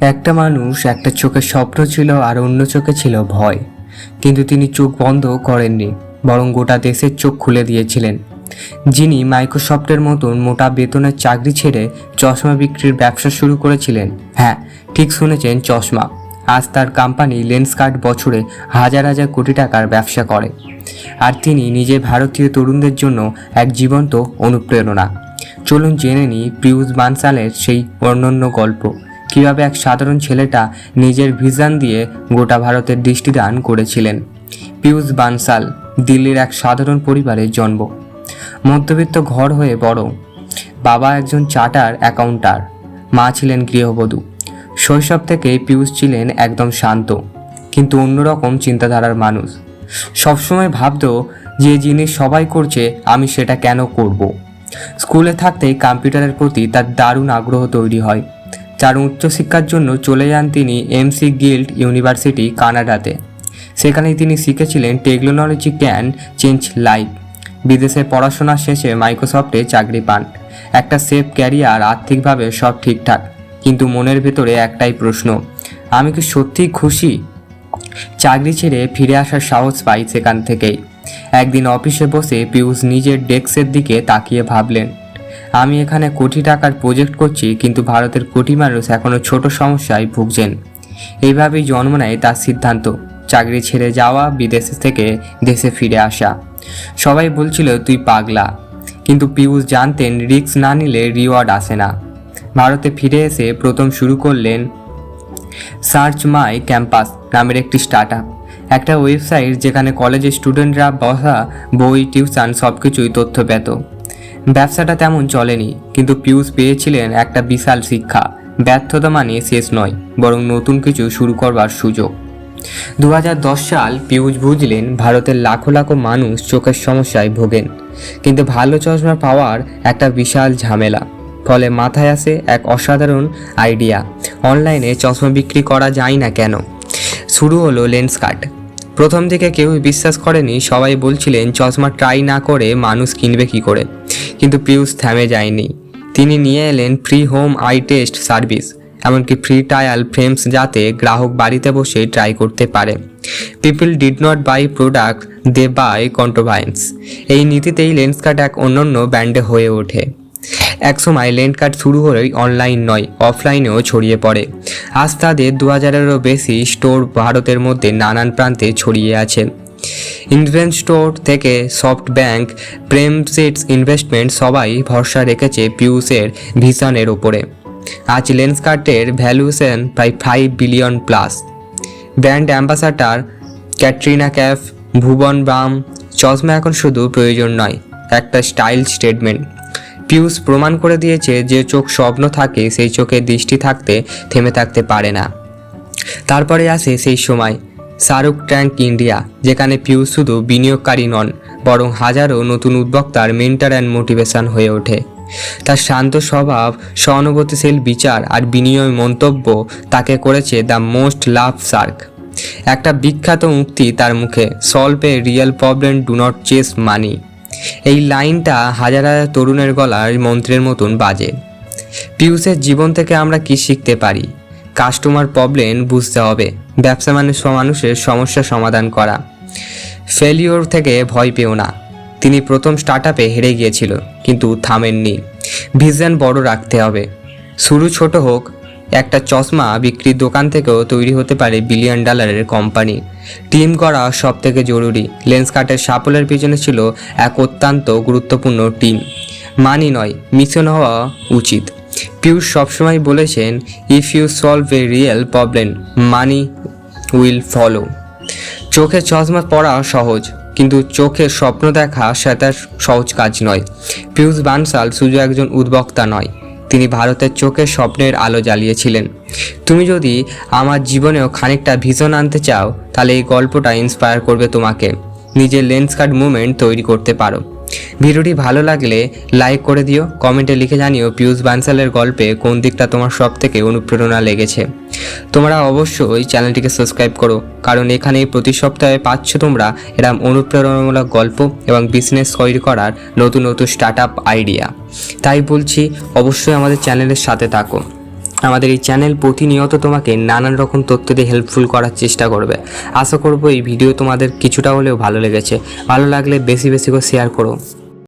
একটা মানুষ একটা চোখে স্বপ্ন ছিল আর অন্য চোখে ছিল ভয়। কিন্তু তিনি চোখ বন্ধ করেননি, বরং গোটা দেশের চোখ খুলে দিয়েছিলেন। যিনি মাইক্রোসফটের মতন মোটা বেতনের চাকরি ছেড়ে চশমা বিক্রির ব্যবসা শুরু করেছিলেন। হ্যাঁ ঠিক শুনেছেন চশমা। আজ তার কোম্পানি লেন্সকার্ট বছরে হাজার হাজার কোটি টাকার ব্যবসা করে। আর তিনি নিজে ভারতীয় তরুণদের জন্য এক জীবন্ত অনুপ্রেরণা। চলুন জেনে নিই পিয়ুষ বানসালের সেই অনন্য গল্প। কীভাবে এক সাধারণ ছেলেটা নিজের ভিশন দিয়ে গোটা ভারতের দৃষ্টিদান করেছিলেন? পিয়ুষ বানসাল, দিল্লির এক সাধারণ পরিবারে জন্ম। মধ্যবিত্ত ঘর হয়ে বড়। বাবা একজন চার্টার অ্যাকাউন্টার। মা ছিলেন গৃহবধূ। শৈশব থেকে পিয়ুষ ছিলেন একদম শান্ত, কিন্তু অন্যরকম চিন্তাধারার মানুষ। সবসময় ভাবতো, যে জিনিস সবাই করছে, আমি সেটা কেন করব। স্কুলে থাকতেই কম্পিউটারের প্রতি তার দারুণ আগ্রহ তৈরি হয়। তার উচ্চশিক্ষার জন্য চলে যান তিনি এমসি গিল্ড ইউনিভার্সিটি কানাডাতে। সেখানে তিনি শিখেছিলেন টেকনোলজি ক্যান চেঞ্জ লাইফ বিদেশে পড়াশোনা শেষে মাইক্রোসফটে চাকরি পান। একটা সেফ ক্যারিয়ার আর্থিকভাবে সব ঠিকঠাক। কিন্তু মনের ভেতরে একটাই প্রশ্ন, আমি কি সত্যিই খুশি? চাকরি ছেড়ে ফিরে আসার সাহস পাই সেখান থেকেই। একদিন অফিসে বসে পিয়ুষ নিজের ডেস্কের দিকে তাকিয়ে ভাবলেন আমি এখানে কোটি টাকার প্রজেক্ট করছি, কিন্তু ভারতের কোটি মানুষ এখনও ছোট সমস্যায় ভুগছেন। এইভাবেই জন্ম নেয় তার সিদ্ধান্ত, চাকরি ছেড়ে যাওয়া, বিদেশ থেকে দেশে ফিরে আসা। সবাই বলছিল, তুই পাগলা। কিন্তু পিয়ুষ জানতেন, রিস্ক না নিলে রিওয়ার্ড আসে না। ভারতে ফিরে এসে প্রথম শুরু করলেন সার্চ মাই ক্যাম্পাস নামের একটি স্টার্ট একটা ওয়েবসাইট যেখানে কলেজের স্টুডেন্টরা বসা, বই টিউশন সব কিছুই তথ্য পেত। ব্যবসাটা তেমন চলেনি, কিন্তু পিয়ুষ পেয়েছিলেন একটা বিশাল শিক্ষা। ব্যর্থতা মানে শেষ নয়, বরং নতুন কিছু শুরু করবার সুযোগ। দু হাজার দশ সাল পিয়ুষ বুঝলেন ভারতের লাখো লাখো মানুষ চোখের সমস্যায় ভোগেন, কিন্তু ভালো চশমা পাওয়ার একটা বিশাল ঝামেলা। ফলে মাথায় আসে এক অসাধারণ আইডিয়া অনলাইনে চশমা বিক্রি করা যায় না কেন? শুরু হলো লেন্স কাট। প্রথম দিকে কেউ বিশ্বাস করেনি, সবাই বলছিলেন, চশমা ট্রাই না করে মানুষ কিনবে কি করে? কিন্তু পিউস থেমে যায়নি। তিনি নিয়ে এলেন free home eye test service এমনকি ফ্রি ট্রায়াল ফ্রেমস যাতে গ্রাহক বাড়িতে বসে ট্রাই করতে পারে। People did not buy product they buy convenience এই নীতিতেই লেন্স কাট এক অন্যান্য ব্যান্ডে হয়ে ওঠে। একসময় লেন্ড কার্ড শুরু হলেই অনলাইন নয় অফলাইনেও ছড়িয়ে পড়ে। আজ তাদের দু হাজারেরও বেশি স্টোর ভারতের মধ্যে নানান প্রান্তে ছড়িয়ে আছে। ইনভেন্ট স্টোর থেকে সফট ব্যাংক প্রেম সিটস ইনভেস্টমেন্ট সবাই ভরসা রেখেছে পিউসের ভিশনের ওপরে আজ লেন্স কার্টের ভ্যালুয়েশন প্রায় five billion plus brand ambassador Katrina Kaif Bhuvan Bam চশমা এখন শুধু প্রয়োজন নয়, একটা স্টাইল স্টেটমেন্ট পিয়ুষ প্রমাণ করে দিয়েছে যে চোখ স্বপ্ন থাকে, সেই চোখে দৃষ্টি থাকতে, থেমে থাকতে পারে না। তারপরে আসে সেই সময়, শাহরুখ ট্যাঙ্ক ইন্ডিয়া, যেখানে পিয়ুষ শুধু বিনিয়োগকারী নন, বরং হাজারো নতুন উদ্যোক্তার মেন্টার অ্যান্ড মোটিভেশন হয়ে ওঠে। তার শান্ত স্বভাব, সহানুভূতিশীল বিচার আর বিনিময় মন্তব্য তাকে করেছে দ্য মোস্ট লাভ সার্ক। একটা বিখ্যাত উক্তি তার মুখে solve a real problem do not chase money. এই লাইনটা হাজার হাজার তরুণের গলার মন্ত্রের মতন বাজে। পিয়ুষের জীবন থেকে আমরা কি শিখতে পারি? কাস্টমার প্রবলেম বুঝতে হবে। ব্যবসা মানে মানুষের সমস্যা সমাধান করা। ফেলিওর থেকে ভয় পেও না। তিনি প্রথম স্টার্ট আপে হেরে গিয়েছিল, কিন্তু থামেননি। ভিজন বড় রাখতে হবে। শুরু ছোট হোক একটা চশমা বিক্রির দোকান থেকেও তৈরি হতে পারে বিলিয়ন ডলারের কোম্পানি টিম করা সব থেকে জরুরি। লেন্স কাটের সাফল্যের পিছনে ছিল এক অত্যন্ত গুরুত্বপূর্ণ টিম। মানি নয়, মিশন হওয়া উচিত। পিয়ুষ সবসময় বলেছেন if you solve a real problem money will follow চোখে চশমা পরা সহজ, কিন্তু চোখে স্বপ্ন দেখা সেটা সহজ কাজ নয়। পিয়ুষ বানসাল শুধু একজন উদ্বক্তা নয়। তিনি ভারতের চোখে স্বপ্নের আলো জ্বালিয়েছিলেন। তুমি যদি আমার জীবনেও খানিকটা ভিজন আনতে চাও, তাহলে এই গল্পটা ইন্সপায়ার করবে তোমাকে। নিজের লেন্সকার্ড মুভমেন্ট তৈরি করতে পারো। ভিডিওটি ভালো লাগলে লাইক করে দিও, কমেন্টে লিখে জানিও পিয়ুষ বানসালের গল্পে কোন দিকটা তোমার সব থেকে অনুপ্রেরণা লেগেছে। তোমরা অবশ্যই চ্যানেলটিকে সাবস্ক্রাইব করো, কারণ এখানে প্রতি সপ্তাহে পাচ্ছ তোমরা এরম অনুপ্রেরণামূলক গল্প এবং বিজনেস তৈরি করার নতুন নতুন স্টার্ট আইডিয়া তাই বলছি, অবশ্যই আমাদের চ্যানেলের সাথে থাকো। আমাদের এই চ্যানেল প্রতিনিয়ত তোমাকে নানান রকম তথ্য দিয়ে হেল্পফুল করার চেষ্টা করবে। আশা করব এই ভিডিও তোমাদের কিছুটা হলেও ভালো লেগেছে। ভালো লাগলে বেশি বেশি করে শেয়ার করো।